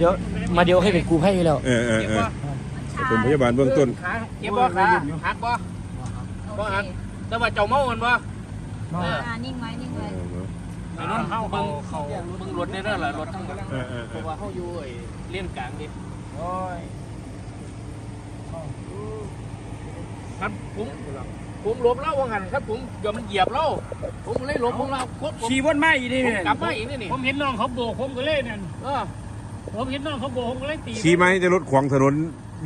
เดี๋ยวมาเดี๋ยวให้เป็นกูให้อยู่แล้ว เออเออเออเป็นพยาบาลเบื้องต้นขาเจ็บบ่ขาหักบ่บ่หักแต่ว่าเจ้าเมามันบ่เอออ่านิ่งไว้นิ่งไว้ไอ้นนท์เฮาเบิ่งเขาเบิ่งรถได้เด้อล่ะรถทั้งหมดเออเออเพเออราะว่าเฮาอยู่ไอ้เลียนกลางดิโอ้ยครับผมผมหลบเล่าว่างั้นครับผมเดี๋ยวมันเหยียบเล่าผมเลยหลบของเราครบผมขี่วนมาอีกนี่ผมเนี่ยกลับมาอีกนี่นี่ผมเห็นน้องเขาโบกผมก็เลยนั่นเออ ผมเห็นน้องเขาโบกผมก็เลยตีขี่ไม้จะรถขวางถนน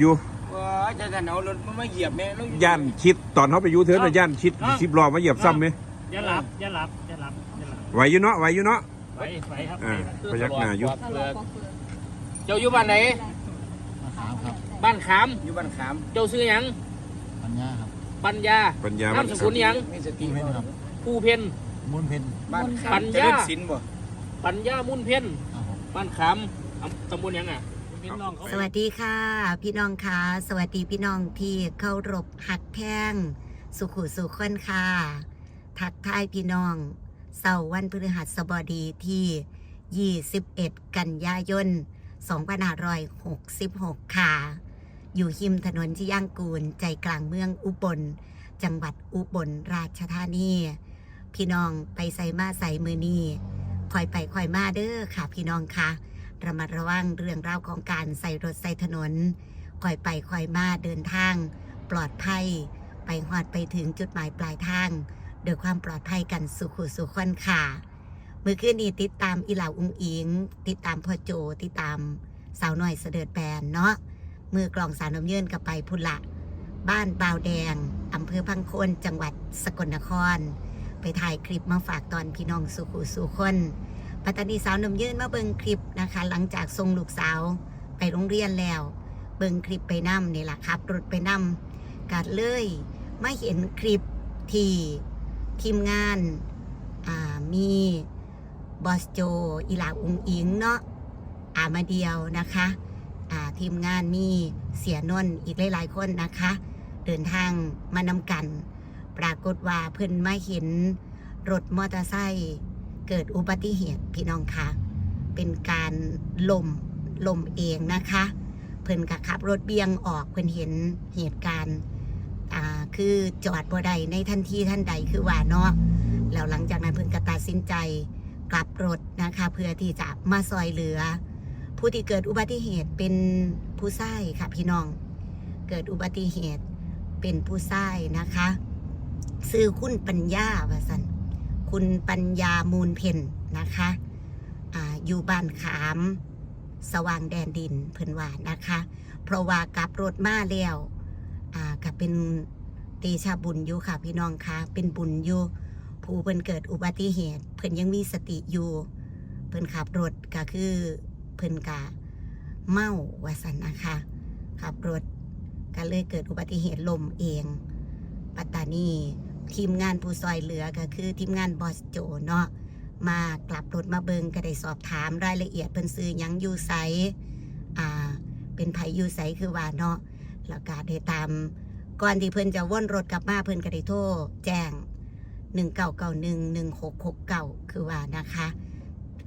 อยู่ว้าจะจะเอารถมันมาเหยียบแม่แล้วย่านชิดตอนเขาไปอยูเทิร์นน่ะย่านชิดสิบล้อมาเหยียบซ้ำไหมอย่าหลับอย่าหลับอย่าหลับอย่าหลับไหวอยู่เนาะไหวอยู่เนาะไปไปครับอ่าพยักหน้าอยู่ถ้าเราของเฟืองเจ้าอยู่บ้านไหนบ้านขามอยู่บ้านขามเจ้าซื้อหยังปัญญาครับปัญญาปัญญานามสกุลหยังมีสติมูลเพนครับผู้เพนมูลเพนบ้านขามปัญญาเจริญศิลป์บ่ปัญญามุ่นเพนครับผมบ้านขามอำ ตำบลหยังอะผมเห็นน้องเขาสวัสดีค่ะ พี่น้องคะสวัสดีพี่น้องที่เคารพหักแพงสุขุสุขคนค่ะ ทักทายพี่น้องเสาร์วันพฤหัสบดีที่ 21 กันยายน2566 ค่ะ อยู่หิมถนนที่ย่างกูลใจกลางเมืองอุบล จังหวัดอุบลราชธานี พี่น้องไปใส่มาใส่มือนีคอยไปคอยมาเด้อค่ะพี่น้องค่ะ ระมัดระวังเรื่องราวของการใส่รถใส่ถนนคอยไปคอยมาเดินทาง ปลอดภัย ไปหอดไปถึงจุดหมายปลายทางโดยความปลอดภัยกันสุขุสุขคนค่ะ มือคืนนี้ติดตามอีเหล่าอุ้งอิง ติดตามพ่อโจติดตามสาวหน่อยเสด็จแบนเนาะมือกลองสารน้ำเยินกับไปพุละ บ้านบาวแดงอำเภอพังโคนจังหวัดสกลนคร ไปถ่ายคลิปมาฝากตอนพี่น้องสุขุสุขคน ปัตตานีสาวหนมยื่นมาเบิงคลิปนะคะ หลังจากส่งลูกสาวไปโรงเรียนแล้ว เบิงคลิปไปนำนี่แหละครับรถไปนำกัดเลยไมาเห็นคลิปที่ทีมงานามีบอสโจอีหลาอุงอิงเนาะอามาเดียวนะคะทีมงานมีเสียนนอีกหลายๆคนนะคะ เดินทางมานำกัน ปรากฏว่าเพิ่นมาเห็นรถมอเตอร์ไซค์ เกิดอุบัติเหตุพี่น้องคะเป็นการลมลมเองนะคะ เพิ่นกะขับรถเบี่ยงออกเพิ่นเห็นเหตุการณ์อ่าคือจอดบ่ได้ในทันทีท่านใดคือว่าเนาะแล้วหลังจากนั้นเพิ่นก็ตัดสินใจกลับรถนะคะ เพื่อที่จะมาซอยเหลือ ผู้ที่เกิดอุบัติเหตุเป็นผู้ชายค่ะพี่น้อง เกิดอุบัติเหตุเป็นผู้ชายนะคะ ซื้อคุณปัญญาว่าสัน คุณปัญญามูลเพนนะคะออยู่บ้านขาม สว่างแดนดินเพิ่นว่านะคะ เพราะว่ากลับรถมาแล้วอ่าก็เป็นตีชาบุญอยู่ค่ะพี่น้องคะเป็นบุญอยู่ผู้เพิ่นเกิดอุบัติเหตุ เพิ่นยังมีสติอยู่ เพิ่นขับรถก็คือเพิ่นกะเมาวสันนะคะขับรถก็เลยเกิดอุบัติเหตุลมเอง ปัตตานี ทีมงานผู้ซอยเหลือก็คือทีมงานบอสโจเนาะมากลับรถมาเบิงก็ได้สอบถามรายละเอียดเพิ่นซื้อยังอยู่ไสอ่า เป็นไผอยู่ไสคือว่าเนาะแล้วก็ได้ตามก่อนที่เพิ่นจะวนรถกลับมาเพิ่นก็ได้โทรแจ้ง19911669 คือว่านะคะ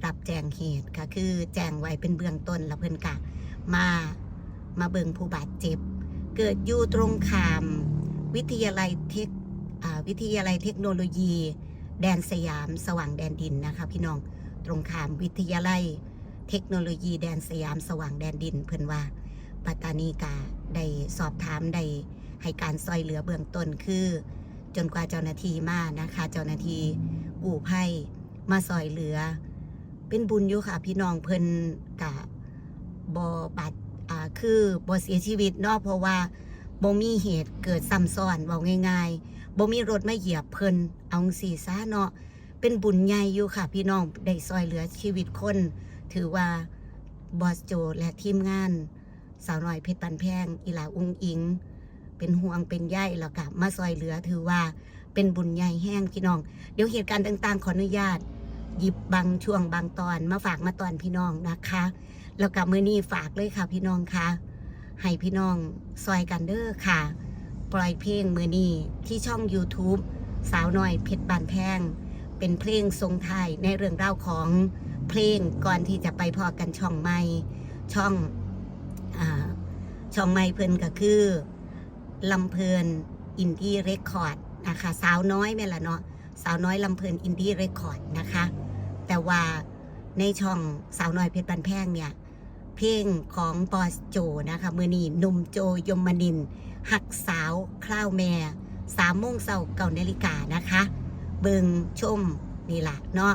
รับแจ้งเหตุก็คือแจ้งไว้เป็นเบื้องต้นแล้วเพิ่นกะมามาเบิงผู้บาดเจ็บ เกิดอยู่ตรงขาม วิทยาลัยเทค วิทยาลัยเทคโนโลยี แดนสยาม สว่างแดนดินนะคะ พี่น้องตรงข้ามวิทยาลัย เทคโนโลยีแดนสยามสว่างแดนดิน เพิ่อนว่าปัตตานีกาได้สอบถามได้ให้การซอยเหลือเบื้องต้นคือ จนกว่าเจ้าหน้าที่มานะคะ เจ้าหน้าที่กู้ภัยมาซอยเหลือ เป็นบุญอยู่ค่ะ พี่น้องเพิ่นกะบอบาดอ่าคือบอเสียชีวิตเนาะเพราะว่าบ่มีเหตุเกิดซ้ำซ้อนเว้าง่าย ๆ บ่มีรถมาเหยียบเพิ่นเอาสีซะเนาะเป็นบุญใหญ่อยู่ค่ะ พี่น้องได้ซอยเหลือชีวิตคน ถือว่าบอสโจและทีมงาน สาวน้อยเพชรปันแพงอีหลาอุ้งอิง เป็นห่วงเป็นใยแล้วก็มาซอยเหลือถือว่าเป็นบุญใหญ่แห้งพี่น้อง เดี๋ยวเหตุการณ์ต่างๆ ขออนุญาต หยิบบางช่วงบางตอนมาฝากมาตอนพี่น้องนะคะ แล้วกับมือนี้ฝากเลยค่ะพี่น้องค่ะให้พี่น้องซอยกันเด้อค่ะ ปล่อยเพลงมือนี้ที่ช่อง YouTube สาวน้อยเพชรบานแพง เป็นเพลงทรงไทยในเรื่องเล่าของเพลงก่อนที่จะไปพอกันช่องใหม่ช่องอ่าช่องไม่เพิ่นก็คือลำเพลินอินดี้เรคคอร์ดนะคะสาวน้อยแม่ละเนาะสาวน้อยลำเพลินอินดี้เรคคอร์ดนะคะ แต่ว่าในช่องสาวน้อยเพชรบันแพงเนี่ย เพลงของบอสโจนะคะมือนีหนุ่มโจยมนิน หักสาวคล้าวแม่สามโมงเศร้าเก่านาฬิกานะคะ เบิงชมนี่ล่ะเนาะ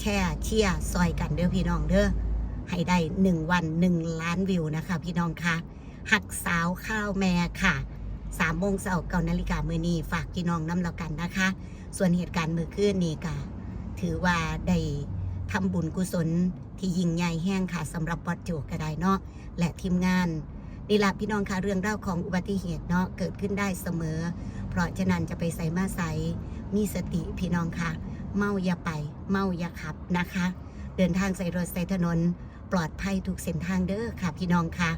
แช่เชียร์ซอยกันเด้อพี่น้องเด้อให้ได้หนึ่งวันหนึ่งล้านวิวนะคะ พี่น้องคะหักสาวข้าวแม่ค่ะสามโมงเศร้าเก่านาฬิกามือนี้ฝากพี่น้องน้ำเรากันนะคะ ส่วนเหตุการณ์มือคืนนี่ก็ถือว่าได้ทำบุญกุศลที่ยิ่งใหญ่แห้งค่ะสำหรับบอสโจก็ได้เนาะและทีมงาน นี่ละพี่น้องค่ะเรื่องเล่าวของอุบัติเหตุเนาะเกิดขึ้นได้เสมอ เพราะฉะนั้นจะไปใส่มาใส่มีสติพี่น้องค่ะเมาอย่าไป เมาอย่าขับนะคะ เดินทางใส่รถใส่ถนน ปลอดภัยทุกเส้นทางเด้อค่ะ พี่น้องค่ะ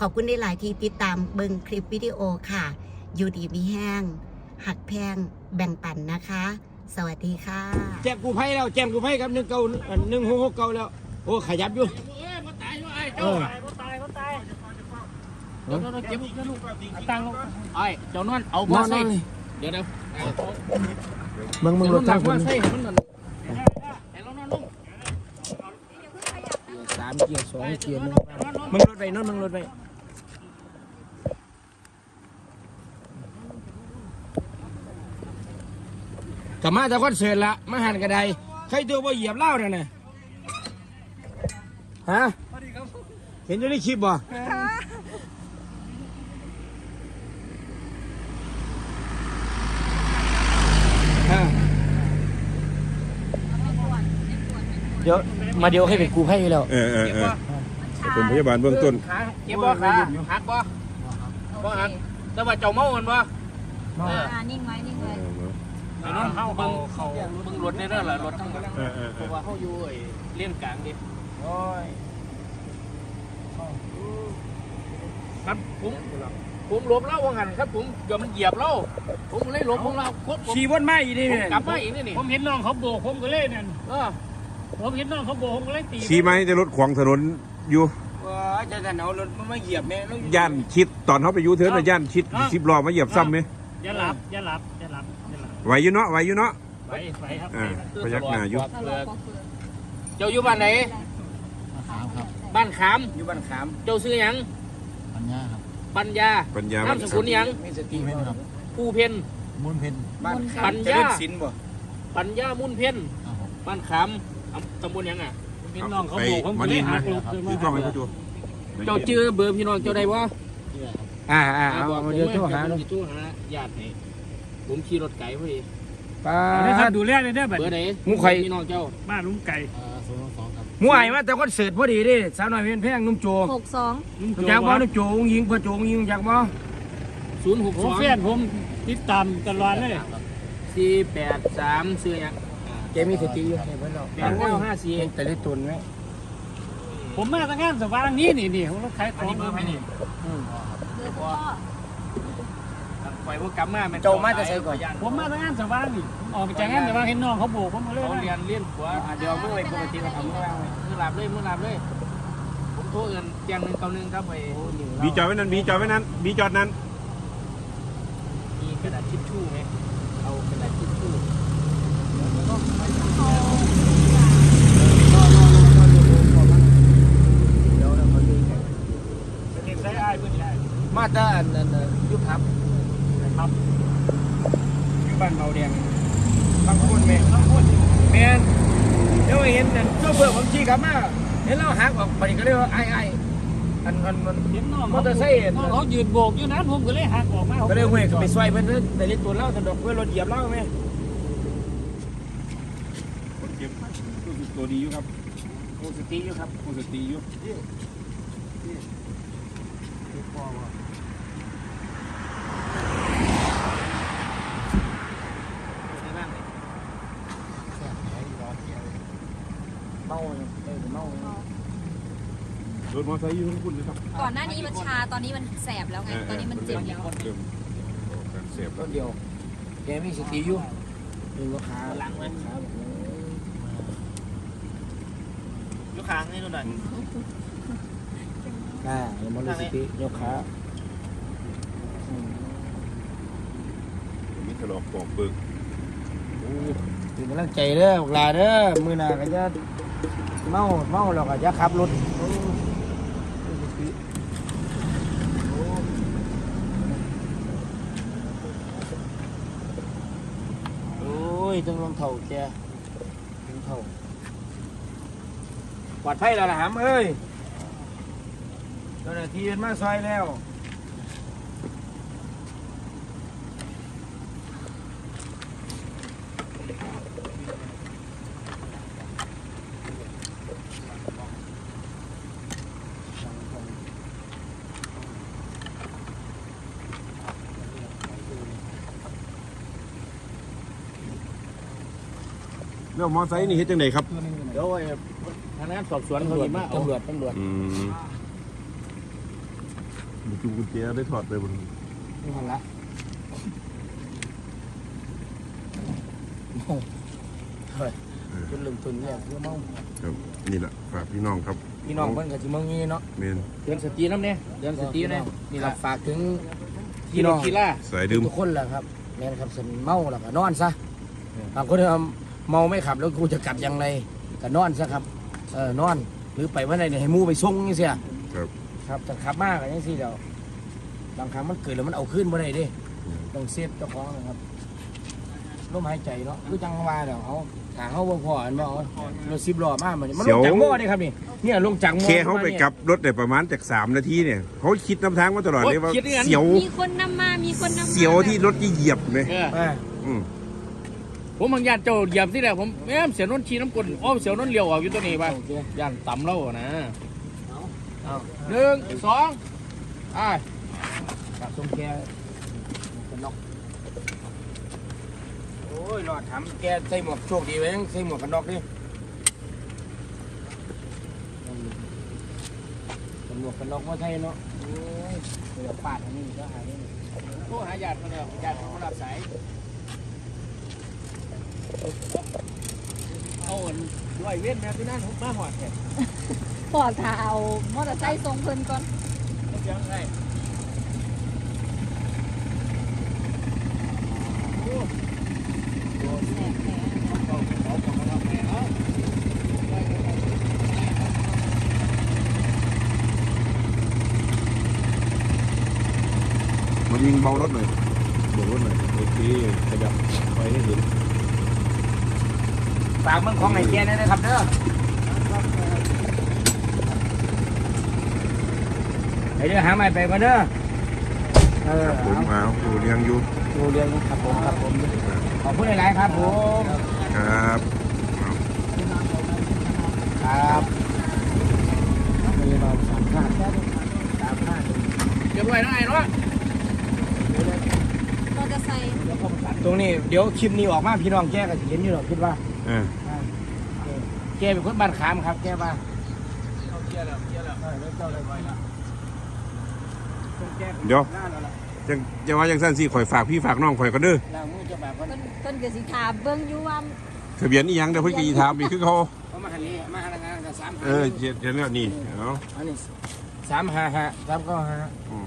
ขอบคุณในหลายที่ติดตามเบิงคลิปวิดีโอค่ะ อยู่ดีมีแห้ง หักแพงแบ่งปันนะคะ สวัสดีค่ะ แจ้งกูภัยแล้วแจ้งกูภัยครับหนึ่งเก้าหนึ่งหกหกเก้าแล้ว โอ้ขยับอยู่เอ้ยมาตายอยู่ไอ้เอเจ้าอ เขาตายเขาตายเดี๋ยวเราเก็บเอาตังค์ลงไอ้เจ้านอนเอานบ่อนนใส่อนเลยเดี๋ยวเดี๋ยวมึงมึงรถทางคบ่นใส่มันนั่นให้เรานอนลงสามเกียร์สองเกียร์หนึ่งนอนลงมึงรถไปนอนมึงรถไปกลับมาจากคอนเสิร์ตละมาหันกระไดใครตัวบ่เหยียบเหล้าเนี่ยนะฮะเห็นอยู่ในคลิปบ่ เดี๋ยวมาเดี๋ยวให้เป็นกูให้อยู่แล้ว เออเออเออเป็นพยาบาลเบื้องต้นขาเจ็บบ่ขาหักบ่บ่หักแต่ว่าเจ้าเมามันบ่เอออ่านิ่งไว้นิ่งไว้ไอ้นอนเฮาเบิ่งเขาเบิ่งรถในเด้อล่ะรถทั้งหมดเออเออเพเออราะว่าเฮาอยู่ไอ้เลี้ยนกลางดิโอ้ยครับผมผมหลบเล่าว่างั้นครับผมเดี๋ยวมันเหยียบเล่าผมเลยหลบของเราคดผมขี่วนมาอีกนี่ผมเนี่ยกลับมาอีกนี่นี่ผมเห็นน้องเขาโบกผมก็เล่นั่นเออ ผมเห็นน้องเขาโบกผมก็เลยตีขี่ไม้จะรถขวางถนนอยู่ว้าจะจะเอารถมันมาเหยียบแม่แล้วย่านชิดตอนเขาไปยูเทิร์นน่ะย่านชิดสิบล้อมาเหยียบซ้ำไหมอย่าหลับอย่าหลับอย่าหลับอย่าหลับไหวอยู่เนาะไหวอยู่เนาะไปไปครับอ่าพยักหน้าอยู่ถ้าเราของเฟืองเจ้าอยู่บ้านไหนขาวครับบ้านขามอยู่บ้านขาม เจ้าซื้อหยังปัญญาครับปัญญาปัญญานามสกุลหยังมีสติที่เพชรครับผู้เพนมุนเพชรบ้านขามปัญจะญาเล่นสินบ่ปัญญามุ่นเพนครับผมบ้านขามอำ ตำบลหยังอะผมเห็นน้องเขาโบกผมก็เลยหักหลบขึ้นมาที่กล้องให้ผู้ชมเจ้าชื่อเบอร์พี่น้องเจ้าได้บ่เชื่อครับอ่าอ่าอ่าเอาบอกผมเดี๋ยวโทรหาเดี๋เนาะยวผมจะโทรหาญาติให้ผมขี่รถไก่พอดีป้าเอาได้ครับดูแลเลยเด้อบัดเบอร์ไหนหมู่ข่อยพี่น้องเจ้าบ้านลุงไก่อ่าศูนย์สองครับหมู่ไอ้มาแต่คอนเสิร์ตพอดีเดิสาวน้อยเพียนแพงนุ่มโจหกสองลุงรู้โจจักบ่ว่านุ่มโจองยิงพ่อโจองยิงรู้จักบ่ศูนย์หกผสมองเฟียนผมติดตามตลอดเลยสี่แปดสามซื้อหยังแกมีสติอยู่ให้เพิ่นเนาะแปดเก้าห้าสี่เองแต่เล็กตุนไหมผมมาทางงานสว่างนี้นี่นี่ผมรถขายขอันองนี้เบอร์ไหมนี่เบอร์พ่อปล่อยพวกกลับมาเจ้ามาแต่ใส่ก่อนผมมาทางงานสว่างนี่ผมออกไปจากงานสว่างเห็นน้องเขาโบกผมก็เลยเขาเรียนเลี้ยนหัวอ่าเดี๋ยวเมื่อไหร่ปกติก็ทำเมื่อไหร่มือหลับเลยมือหลับเลยผมโทรเอินเตียงหนึ่งเก้าหนึ่งครับไปบีจอดไว้นั้นบีจอดไว้นั้นบีจอดนั้น มีกระดาษทิชชู่ไหมเอากระดาษทิชชู่ เดี๋ยวเราเขาดูกัน เด็กใช้อายเพื่อนได้ มาแต่อันนั้นน่ะยุบครับครับอยู่บ้านเบาแดงบางคนแม่บางคนแม่นเดี๋ยวเห็นนั่นโชเฟอร์ผมขี่กลับมาเห็นเราหักออกไปก็เลยว่าไอ้ไอ้อันอันมันเห็นน้องมอเตอร์ไซค์น้องเขายืนโบกอยู่นั้นผมก็เลยหักออกมาก็เลยเว้ยก็ไปซอยเพิ่นเด้อแต่เล็กตัวเล่าสะดอกเพื่อรถเหยียบเล่าไหมคนเก็บตัวดีอยู่ครับโอ้สติอยู่ครับผู้สติอยู่ เมาเลยเออเมาเลยรถมอเตอร์ไซค์อยู่ทั้งคุณเลยครับ ก่อนหน้านี้มันชาตอนนี้มันแสบแล้วไง ตอนนี้มันเจ็บแล้วเริ่มการเสียบรแล้วถเดียวแกมีสติอยู่ดึงก็ขาหลังเลยขายุคางให้ดูหน่อย อ่าอย่ามารู้สติยกขามีถลอกปอกเบิกถึงกำลังใจเด้อบอกลาเด้อมือหน้าก็จะเมาเมาแล้วก็จะขับรถโอ้ยต้องลงเท่าแกลงเท่าปลอดภัยแล้วล่ะหำเอ้ยเจ้าหน้าที่มันมาซอยแล้วแล้วมอไซค์นี่เฮ็ดจังไดครับ เดี๋ยวไอ้พนักงานสอบสวนเขาจะมาเอาตำรวจตำรวจ อืม มีจูกุญแจได้ถอดไปบนนี่หันละเมาเฮ้ยจนลืมตุนเนี่ยเพื่อเมาครับนี่แหละฝากพี่น้องครับ พี่น้องเพิ่นก็สิเมางี้เนาะเมนเตือนสติน้ำเนี่ยเตือนสติเนี่ยนี่ล่ะฝากถึงขี่รถขี่ล่าสายดื่มทุกคนแหละครับแม่นครับสนเมาแล้วก็นอนซะบางคนเอาเมาไม่ขับแล้วกูจะกลับยังไงก็นอนซะครับเออนอนหรือไปวันไหนเนี่ยให้หมูไปส่งนี่เสียครับ ครับจะขับมากอย่างนี้สิเดี๋ยวบางครั้งมันเกิดแล้วมันเอาขึ้นมาได้เดิต้องเซฟเจ้าของนะครับลมหายใจเนาะคือจังว่าเดี๋ยวเขาถางเขาบ่พออันบ่เอารถสิบล้อมามันมันลงจากหม้อนี่ครับนี่เนี่ยลงจากหม้อแค่เขาไปมนี่ยกลับรถได้ประมาณจากสามนาทีเนี่ยเขาคิดน้ำทางมาตลอดเลยว่าคิดอย่างนั้นเสียวมีคนนำมา มีคนนำมาเสียวที่รถเหยียบเลยเอออ่าอืมผมบางญาติเจ้าเหยียบที่แรกผมแม่มเสียนนชี้น้ำกลนอ้อมเสียนนเลี้ยวออกอยู่ตัวนี้ป่ะโอเค ย่านต่ำเล่านะเอา หนึ่งสองอ่ากับตรงแกเป็นนอกโอ้ยรอดทำแกใส่หมวกโชคดีไว้ยังใส่หมวกกันน็อกดิหมวกกันน็อกว่าใช่เนาะโอ้ยเดี๋ยวปาดอันนี้ก็หายนี่โทรหาญาติเขาแล้วญาติเขารับสาย เอาอันร้อยเว้นแม่ที่นั่นผมมาหอดแค่ปอดเท้ามอเตอร์ไซค์ทรงเพิ่นก่อนเสียงไงมายิงเบารถหน่อยเบารถหน่อยโอเคขยับไปให้เห็น ฝาก เมืองของไอ้แกนี่นะครับเด้อไอ้เด้อหาใหม่ไปก่อนเด้อเออครับผมเอาดูเรียงอยู่ดูเรียนครับผมครับผมขอบคุณหลายๆครับผมครับเอาครับมีเราสามห้าสามห้าเรียบร้อยแล้วไงเนาะมอเตอร์ไซค์ตรงนี้เดี๋ยวคลิปนี้ออกมาพี่น้องแกก็สิเห็นอยู่หรอกคิดว่าเออ แกเป็นคนบ้านขามครับ แกว่าเดี๋ยวจังจะว่าจังสั้นสิข่อยฝากพี่ฝากน้องข่อยก็เด้อล้างมือจะแบบว่าเพิ่นเพิ่นก็สิถามเบิ่งอยู่ว่าทะเบียนอีหยังเดี๋ยวเพิ่นกี่ถามอีกคือเขาเขามาหันนี้มาหันงานกับสามเออเจ็ดเจ็ดแล้วนี่เอาอันนี้สามห้าห้าสามเก้าห้าอืม